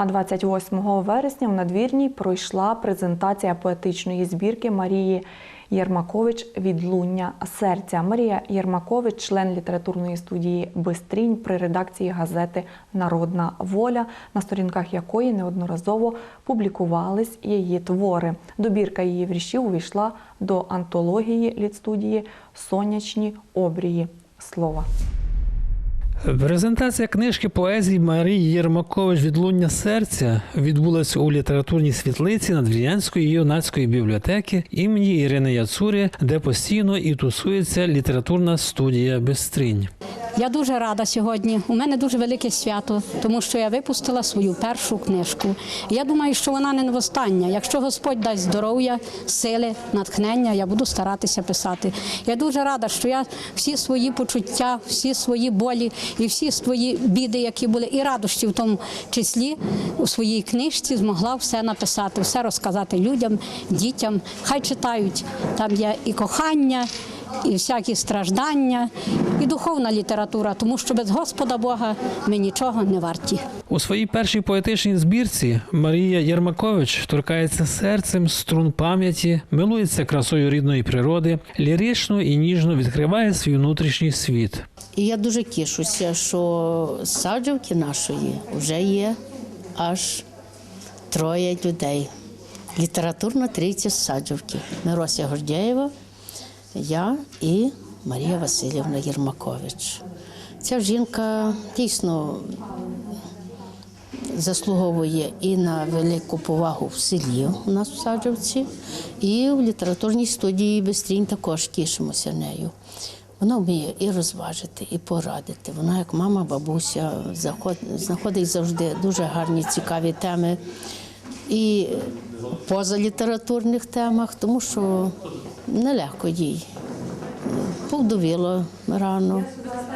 А 28 вересня в надвірній пройшла презентація поетичної збірки Марії Єрмакович Відлуння серця. Марія Єрмакович, член літературної студії Бистрінь при редакції газети Народна воля, на сторінках якої неодноразово публікувались її твори. Добірка її віршів увійшла до антології літстудії Сонячні обрії слова. Презентація книжки поезії Марії Єрмакович Відлуння серця відбулася у літературній світлиці Надвір'янської юнацької бібліотеки імені Ірини Яцурі, де постійно і тусується літературна студія Бестринь. Я дуже рада сьогодні. У мене дуже велике свято, тому що я випустила свою першу книжку. Я думаю, що вона не остання. Якщо Господь дасть здоров'я, сили, натхнення, я буду старатися писати. Я дуже рада, що я всі свої почуття, всі свої болі і всі свої біди, які були, і радощі в тому числі у своїй книжці змогла все написати, все розказати людям, дітям. Хай читають. Там є і кохання і всякі страждання, і духовна література, тому що без Господа Бога ми нічого не варті. У своїй першій поетичній збірці Марія Єрмакович торкається серцем струн пам'яті, милується красою рідної природи, лірично і ніжно відкриває свій внутрішній світ. І я дуже тішуся, що з саджавки нашої вже є аж троє людей. Літературна трійця з саджавки. Мирося Гордєєва, я і Марія Васильівна Єрмакович. Ця жінка дійсно заслуговує і на велику повагу в селі у нас в Саджавці, і в літературній студії Бестрінь також тішимося нею. Вона вміє і розважити, і порадити. Вона, як мама, бабуся, знаходить завжди дуже гарні, цікаві теми і поза літературних темах, тому що нелегко їй. Повдовіла рано,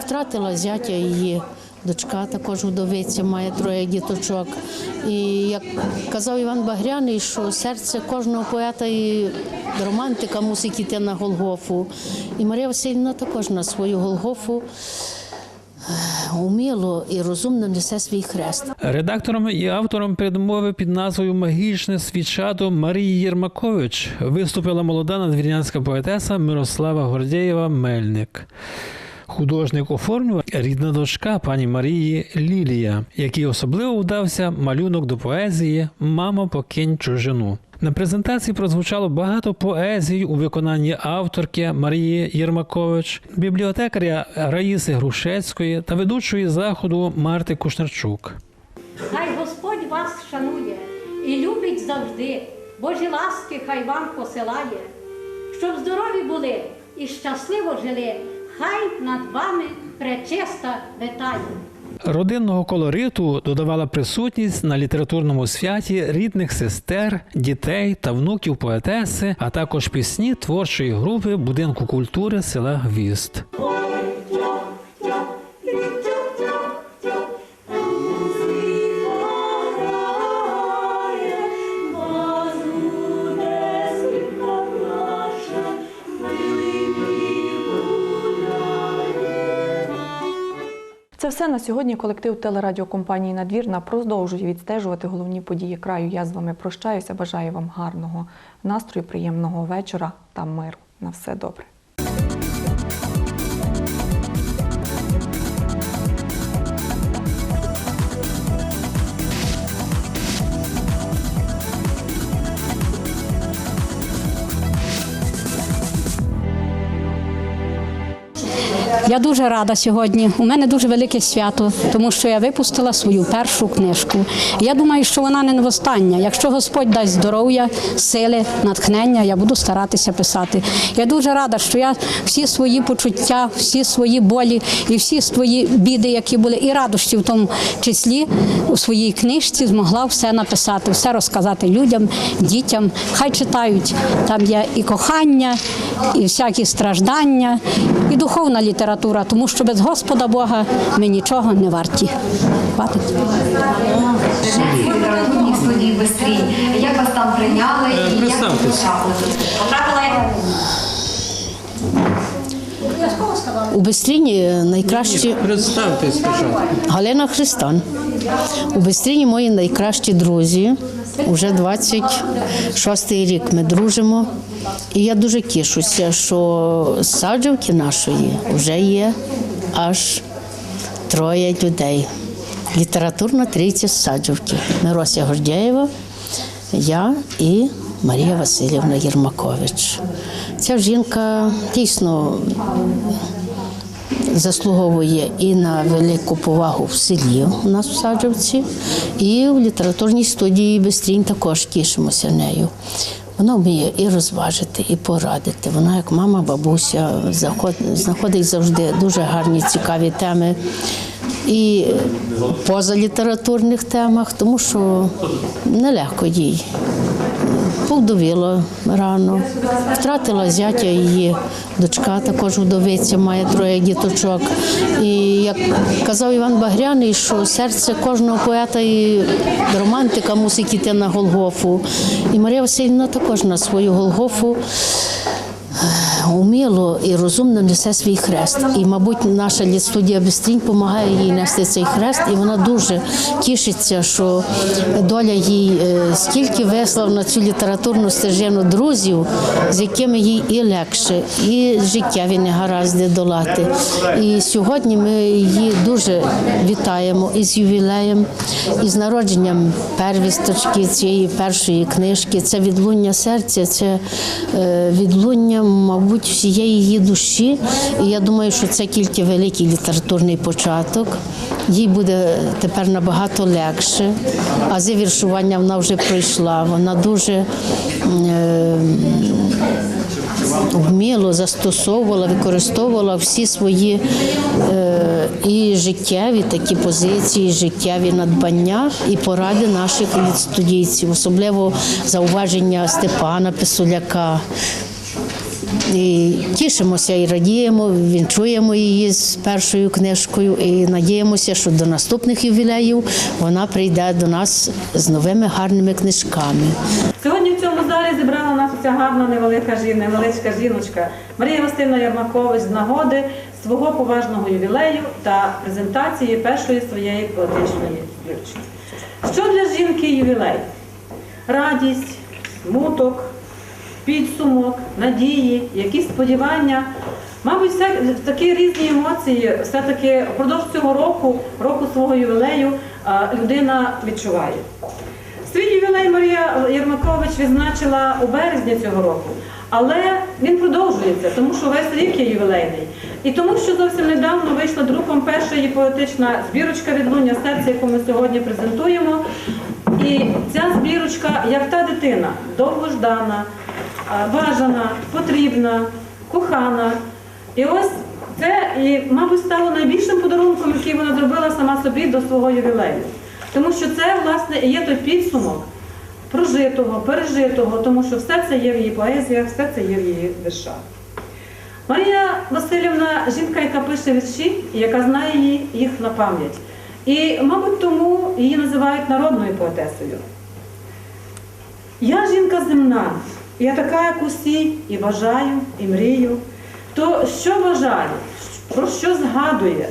втратила зятя її. Дочка також вдовиця, має троє діточок. І як казав Іван Багряний, що серце кожного поета і романтика мусить йти на Голгофу. І Марія Васильівна також на свою Голгофу уміло і розумно несе свій хрест. Редактором і автором передмови під назвою Магічне свічадо Марії Єрмакович виступила молода надвірнянська поетеса Мирослава Гордєєва Мельник. Художник оформлював рідна дочка пані Марії Лілія, якій особливо вдався малюнок до поезії Мамо, покинь чужину. На презентації прозвучало багато поезій у виконанні авторки Марії Єрмакович, бібліотекаря Раїси Грушецької та ведучої заходу Марти Кушнарчук. Хай Господь вас шанує і любить завжди, Божі ласки хай вам посилає, щоб здорові були і щасливо жили, хай над вами пречиста витає. Родинного колориту додавала присутність на літературному святі рідних сестер, дітей та внуків поетеси, а також пісні творчої групи будинку культури села Гвізд. Все на сьогодні. Колектив телерадіокомпанії Надвірна продовжує відстежувати головні події краю. Я з вами прощаюся. Бажаю вам гарного настрою, приємного вечора та миру. На все добре. Я дуже рада сьогодні. У мене дуже велике свято, тому що я випустила свою першу книжку. Я думаю, що вона не остання. Якщо Господь дасть здоров'я, сили, натхнення, я буду старатися писати. Я дуже рада, що я всі свої почуття, всі свої болі і всі свої біди, які були, і радощі в тому числі у своїй книжці змогла все написати, все розказати людям, дітям. Хай читають. Там є і кохання, і всякі страждання, і духовна література, тому що без Господа Бога ми нічого не варті. Хватить. Як вас там прийняли і як? Потрапили У Бестріні найкращі Представтесь спочатку. Галина Христан. У Бестріні мої найкращі друзі. Уже 26-й рік ми дружимо. І я дуже тішуся, що з саджавки нашої вже є аж троє людей. Літературна трійця з саджавки. Мирося Гордєєва, я і Марія Васильівна Єрмакович. Ця жінка дійсно заслуговує і на велику повагу в селі у нас в Саджавці, і в літературній студії Бестрінь також тішимося нею. Вона вміє і розважити, і порадити. Вона, як мама, бабуся, знаходить завжди дуже гарні, цікаві теми. І поза літературних темах, тому що нелегко їй повдовіла рано, втратила зятя її дочка, також вдовиця, має троє діточок. І як казав Іван Багряний, що серце кожного поета і романтика мусить йти на Голгофу. І Марія Васильівна також на свою Голгофу уміло і розумно несе свій хрест. І, мабуть, наша літстудія Бестрінь допомагає їй нести цей хрест, і вона дуже тішиться, що доля їй е, стільки вислав на цю літературну стежину друзів, з якими їй і легше, і життєві негаразди долати. І сьогодні ми її дуже вітаємо із ювілеєм, і з народженням первісточки цієї першої книжки. Це відлуння серця, це е, відлуння, мабуть, всієї її душі. І я думаю, що це тільки великий літературний початок. Їй буде тепер набагато легше. А з віршування вона вже пройшла. Вона дуже е, вміло застосовувала, використовувала всі свої е, і життєві такі позиції, життєві надбання і поради наших студійців, особливо зауваження Степана Писуляка. І тішимося і радіємо, вінчуємо її з першою книжкою і надіємося, що до наступних ювілеїв вона прийде до нас з новими гарними книжками. Сьогодні в цьому залі зібрала нас ця гарна невелика жінка, невеличка жіночка Марія Васильівна Ярмакович з нагоди свого поважного ювілею та презентації першої своєї поетичної збірки. Що для жінки ювілей? Радість, смуток, підсумок, надії, якісь сподівання. Мабуть, все, такі різні емоції все-таки впродовж цього року, року свого ювілею, людина відчуває. Свій ювілей Марія Єрмакович відзначила у березні цього року, але він продовжується, тому що весь рік є ювілейний. І тому, що зовсім недавно вийшла друком перша її поетична збірочка відлуння серця, яку ми сьогодні презентуємо. І ця збірочка, як та дитина, довгождана, бажана, потрібна, кохана. І ось це, і, мабуть, стало найбільшим подарунком, який вона зробила сама собі до свого ювілею. Тому що це, власне, і є той підсумок прожитого, пережитого, тому що все це є в її поезіях, все це є в її віршах. Марія Васильівна жінка, яка пише вірші, яка знає їх на пам'ять. І, мабуть, тому її називають народною поетесою. Я жінка земна, я така, як усі, і бажаю, і мрію. То що бажає, про що згадує,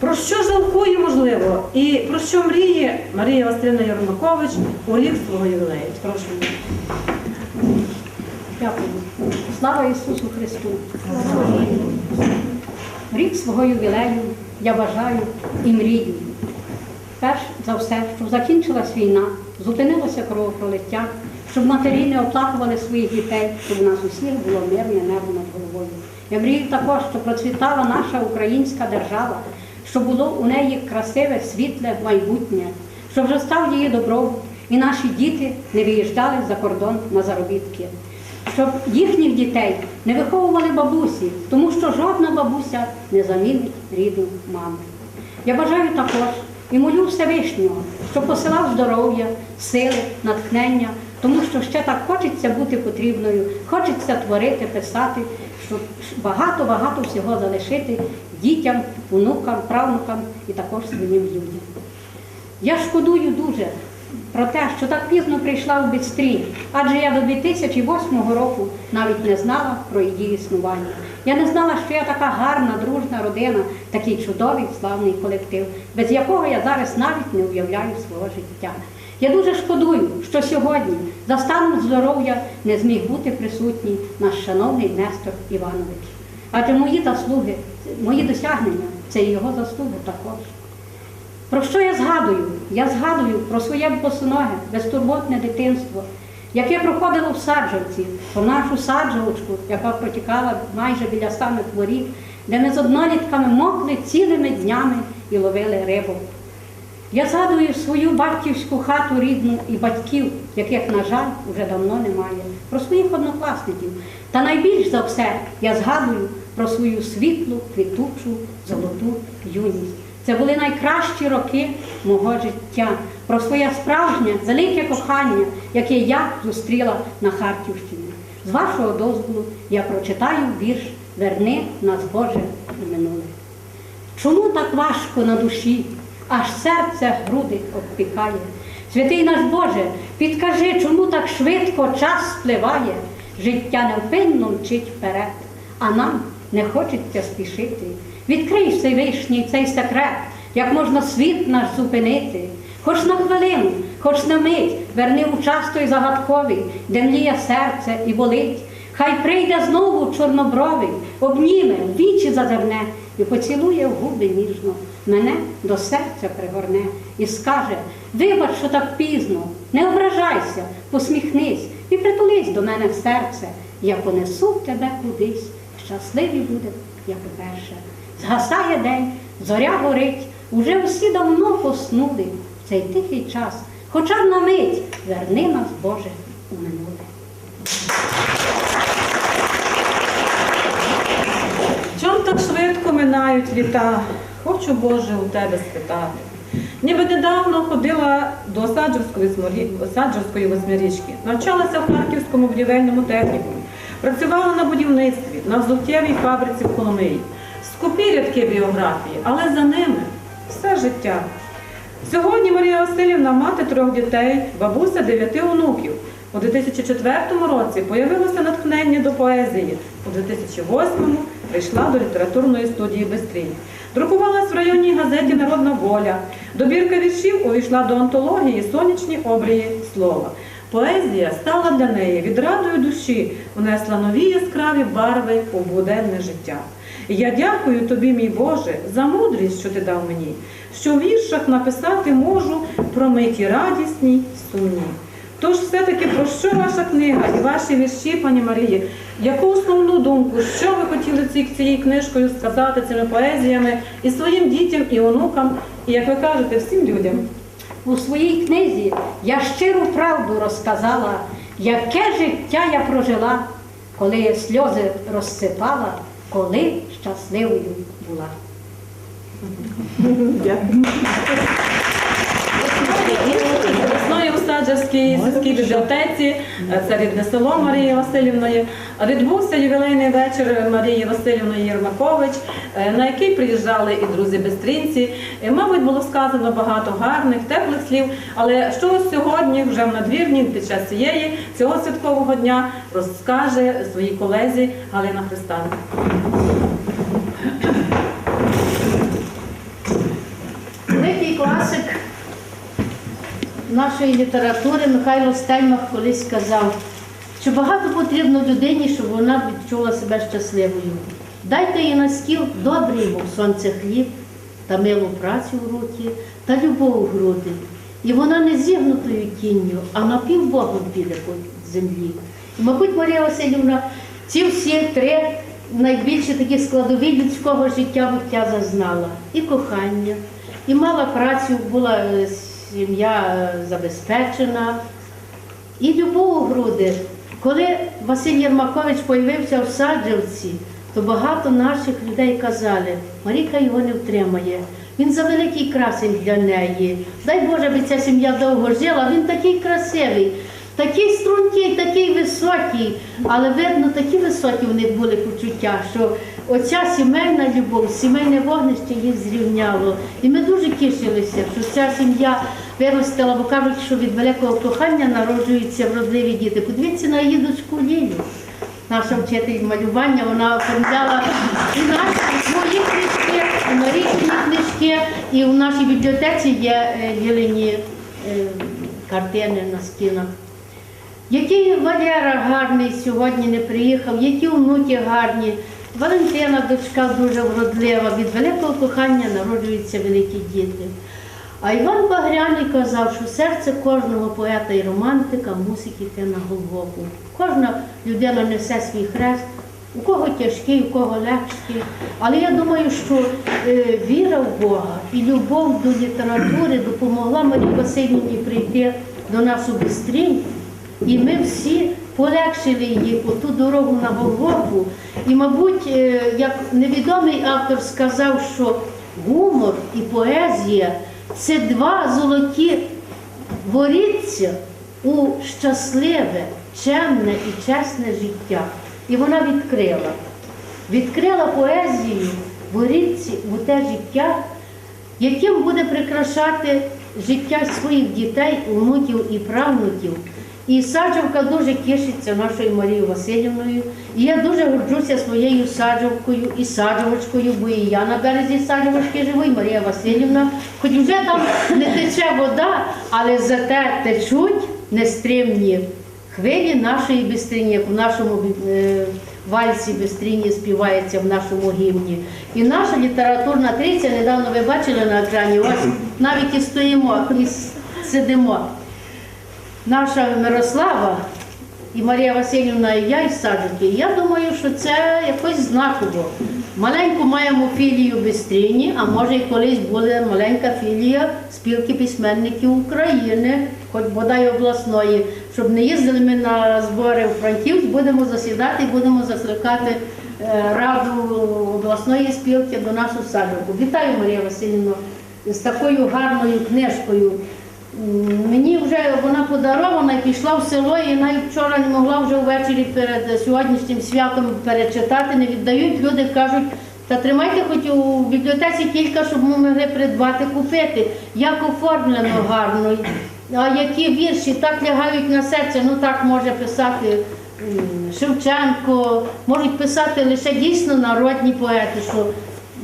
про що жалкує, можливо, і про що мріє Марія Васильівна Ярмакович у рік свого ювілею. Прошу. Дякую. Слава Ісусу Христу! Рік свого ювілею я бажаю і мрію. Перш за все, щоб закінчилась війна, зупинилося кровопролиття, щоб матері не оплакували своїх дітей, щоб у нас усіх було мирне небо над головою. Я мрію також, щоб процвітала наша українська держава, щоб було у неї красиве, світле майбутнє, щоб зростав її добробут, і наші діти не виїжджали за кордон на заробітки щоб їхніх дітей не виховували бабусі, тому що жодна бабуся не замінить рідну маму. Я бажаю також і молю Всевишнього, щоб посилав здоров'я, сили, натхнення, тому що ще так хочеться бути потрібною, хочеться творити, писати, щоб багато-багато всього залишити дітям, онукам, правнукам і також своїм людям. Я шкодую дуже, про те, що так пізно прийшла у Бістрій, адже я до 2008 року навіть не знала про її існування. Я не знала, що я така гарна, дружна родина, такий чудовий, славний колектив, без якого я зараз навіть не уявляю свого життя. Я дуже шкодую, що сьогодні за станом здоров'я не зміг бути присутній наш шановний Нестор Іванович. Адже мої заслуги, мої досягнення це його заслуги також. Про що я згадую? Я згадую про своє босоноге, безтурботне дитинство, яке проходило в саджавці, про нашу саджавочку, яка протікала майже біля самих воріт, де ми з однолітками мокли цілими днями і ловили рибу. Я згадую свою батьківську хату рідну і батьків, яких, на жаль, вже давно немає, про своїх однокласників. Та найбільш за все я згадую про свою світлу, квітучу, золоту юність. Це були найкращі роки мого життя, про своє справжнє велике кохання, яке я зустріла на Харківщині. З вашого дозволу я прочитаю вірш Верни нас Боже у минуле. Чому так важко на душі, аж серце груди обпікає? Святий наш Боже, підкажи, чому так швидко час спливає, життя невпинно мчить вперед, а нам не хочеться спішити. Відкрий Всевишній цей секрет, як можна світ наш зупинити. Хоч на хвилину, хоч на мить, верни у час той загадковий, де мліє серце і болить. Хай прийде знову чорнобровий, обніме, вічі зазирне і поцілує в губи ніжно, мене до серця пригорне і скаже: вибач, що так пізно, не ображайся, посміхнись і притулись до мене в серце. Я понесу тебе кудись, щасливі буде, як перше. Згасає день, зоря горить, уже всі давно поснули в цей тихий час, хоча б на мить верни нас, Боже, у минуле. Чом так швидко минають літа? Хочу, Боже, у тебе спитати. Ніби недавно ходила до Осаджівської, Смолі- восьмирічки, навчалася в Харківському будівельному технікумі, працювала на будівництві, на взуттєвій фабриці в Коломиї. Скупі рядки біографії, але за ними все життя. Сьогодні Марія Васильівна мати трьох дітей, бабуся дев'яти онуків. У 2004 році появилося натхнення до поезії. У 2008 прийшла до літературної студії Бестрій. Друкувалась в районній газеті Народна воля. Добірка віршів увійшла до антології Сонячні обрії слова. Поезія стала для неї відрадою душі, внесла нові яскраві барви у буденне життя. Я дякую тобі, мій Боже, за мудрість, що ти дав мені, що в віршах написати можу про миті радісні сумні. Тож все-таки про що ваша книга і ваші вірші, пані Марії? Яку основну думку, що ви хотіли цією книжкою сказати цими поезіями і своїм дітям, і онукам, і як ви кажете, всім людям? У своїй книзі я щиру правду розказала, яке життя я прожила, коли сльози розсипала, коли щасливою була. Весною у Саджавській сільській бібліотеці, е, це рідне село Марії Васильівної, відбувся ювілейний вечір Марії Васильівної Єрмакович, е, на який приїжджали і друзі бестрінці. І, Мабуть, було сказано багато гарних, теплих слів, але що сьогодні, вже в надвірні, під час цієї цього святкового дня розкаже своїй колезі Галина Христанко. Великий класик нашої літератури Михайло Стельмах колись сказав, що багато потрібно людині, щоб вона відчула себе щасливою. Дайте їй на стіл добрий, мов сонце хліб, та милу працю в руки, та любов у груди. І вона не зігнутою тінню, а напівбогом піде по землі. І, мабуть, Марія Васильівна, ці всі три найбільші такі складові людського життя буття зазнала. І кохання, і мала працю, була е, сім'я е, забезпечена, і любов у груди. Коли Василь Єрмакович появився в Саджавці, то багато наших людей казали, Маріка його не втримає. Він за великий красень для неї. Дай Боже, би ця сім'я довго жила, він такий красивий. Такий стрункий, такий високий, але видно, такі високі в них були почуття, що оця сімейна любов, сімейне вогнище їх зрівняло. І ми дуже тішилися, що ця сім'я виростила, бо кажуть, що від великого кохання народжуються вродливі діти. Подивіться на її дочку Лілю. Наша вчитель малювання, вона оформляла і наші свої книжки, і Марійні книжки, і у нашій бібліотеці є е, е, картини на стінах. Який Валера гарний сьогодні не приїхав, які онуки гарні. Валентина дочка дуже вродлива, від великого кохання народжуються великі діти. А Іван Багряний казав, що серце кожного поета і романтика мусить йти на Голгофу. Кожна людина несе свій хрест, у кого тяжкий, у кого легкий. Але я думаю, що е, віра в Бога і любов до літератури допомогла Марії Васильівні прийти до нас у Бистрінь. І ми всі полегшили їй по ту дорогу на Голгофу. І, мабуть, е, як невідомий автор сказав, що гумор і поезія це два золоті воріться у щасливе, чемне і чесне життя. І вона відкрила. Відкрила поезію воріться у те життя, яким буде прикрашати життя своїх дітей, онуків і правнуків. І Саджавка дуже тішиться нашою Марією Васильівною. І я дуже горджуся своєю саджавкою і саджавочкою, бо і я на березі саджавочки живу, і Марія Васильівна. Хоч вже там не тече вода, але зате течуть нестримні хвилі нашої бистрині, як в нашому е, вальсі бистрині співається в нашому гімні. І наша літературна триця, недавно ви бачили на екрані, ось навіть і стоїмо, і сидимо. Наша Мирослава і Марія Васильівна, і я із Саджики. Я думаю, що це якось знаково. Маленьку маємо філію в Бистрині, а може і колись буде маленька філія спілки письменників України, хоч бодай обласної, щоб не їздили ми на збори у Франківськ, будемо засідати і будемо закликати е, раду обласної спілки до нас у Саджику. Вітаю, Марія Васильівна, з такою гарною книжкою. Мені вже вона подарована і пішла в село, і навіть вчора не могла вже ввечері перед сьогоднішнім святом перечитати. Не віддають. Люди кажуть, та тримайте хоч у бібліотеці кілька, щоб ми могли придбати, купити. Як оформлено гарно. А які вірші так лягають на серце, ну так може писати Шевченко, можуть писати лише дійсно народні поети, що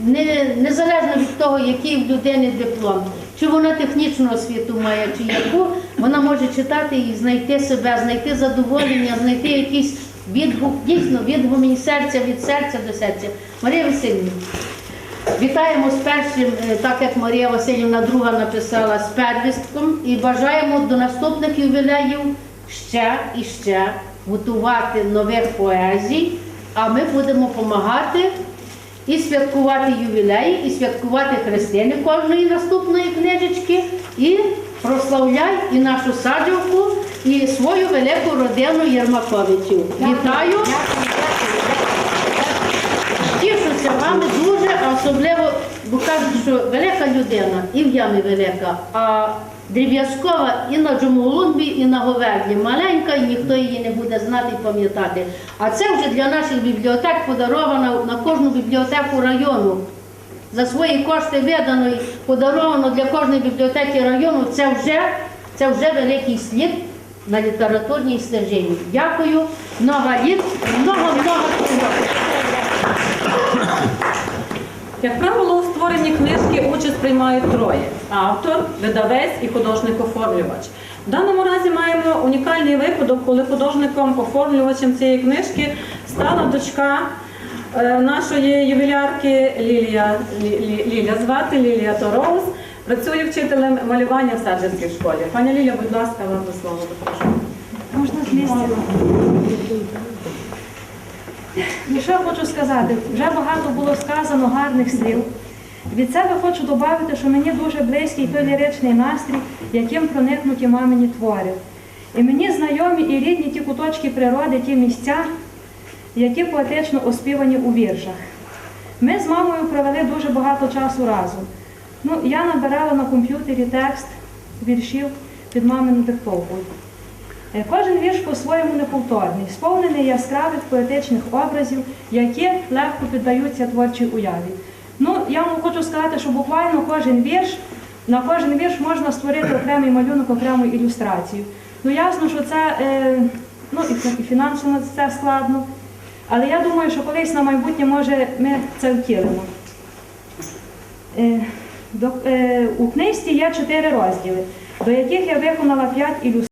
не, незалежно від того, який в людини диплом, чи вона технічну освіту має, чи яку, вона може читати і знайти себе, знайти задоволення, знайти якийсь відгук, дійсно відгумінь серця від серця до серця. Марія Васильівна, вітаємо з першим, е, так як Марія Васильівна друга написала, з первістком і бажаємо до наступних ювілеїв ще і ще готувати нових поезій, а ми будемо допомагати і святкувати ювілеї, і святкувати хрестини кожної наступної книжечки, і прославляй і нашу саджівку, і свою велику родину Єрмаковичів. Вітаю! Тішуся вами дуже, особливо, бо кажуть, що велика людина і в ямі велика, а дріб'язкова і на Джумолунбі, і на Говерлі маленька, і ніхто її не буде знати і пам'ятати. А це вже для наших бібліотек подаровано на кожну бібліотеку району. За свої кошти видано і подаровано для кожної бібліотеки району. Це вже, це вже великий слід на літературній стежині. Дякую. Много літ, много-много. Як правило, у створенні книжки участь приймають троє: автор, видавець і художник-оформлювач. В даному разі маємо унікальний випадок, коли художником-оформлювачем цієї книжки стала дочка е, нашої ювілярки Лілія, Лі- звати Лілія Тороус. Працює вчителем малювання в Саджанській школі. Пані Ліля, будь ласка, вам до слова. Можна з місця? І що я хочу сказати? Вже багато було сказано гарних слів. Від себе хочу додати, що мені дуже близький той ліричний настрій, яким проникнуті мамині твори. І мені знайомі і рідні ті куточки природи, ті місця, які поетично оспівані у віршах. Ми з мамою провели дуже багато часу разом. Ну, я набирала на комп'ютері текст віршів під мамину диктовку. Е, Кожен вірш по-своєму неповторний, сповнений яскравих поетичних образів, які легко піддаються творчій уяві. Ну, я вам хочу сказати, що буквально кожен вірш, на кожен вірш можна створити окремий малюнок, окрему ілюстрацію. Ну, ясно, що це е, ну, і, фінансово це складно. Але я думаю, що колись на майбутнє, може, ми це втілимо. Е, У книжці є чотири розділи, до яких я виконала п'ять ілюстрацій.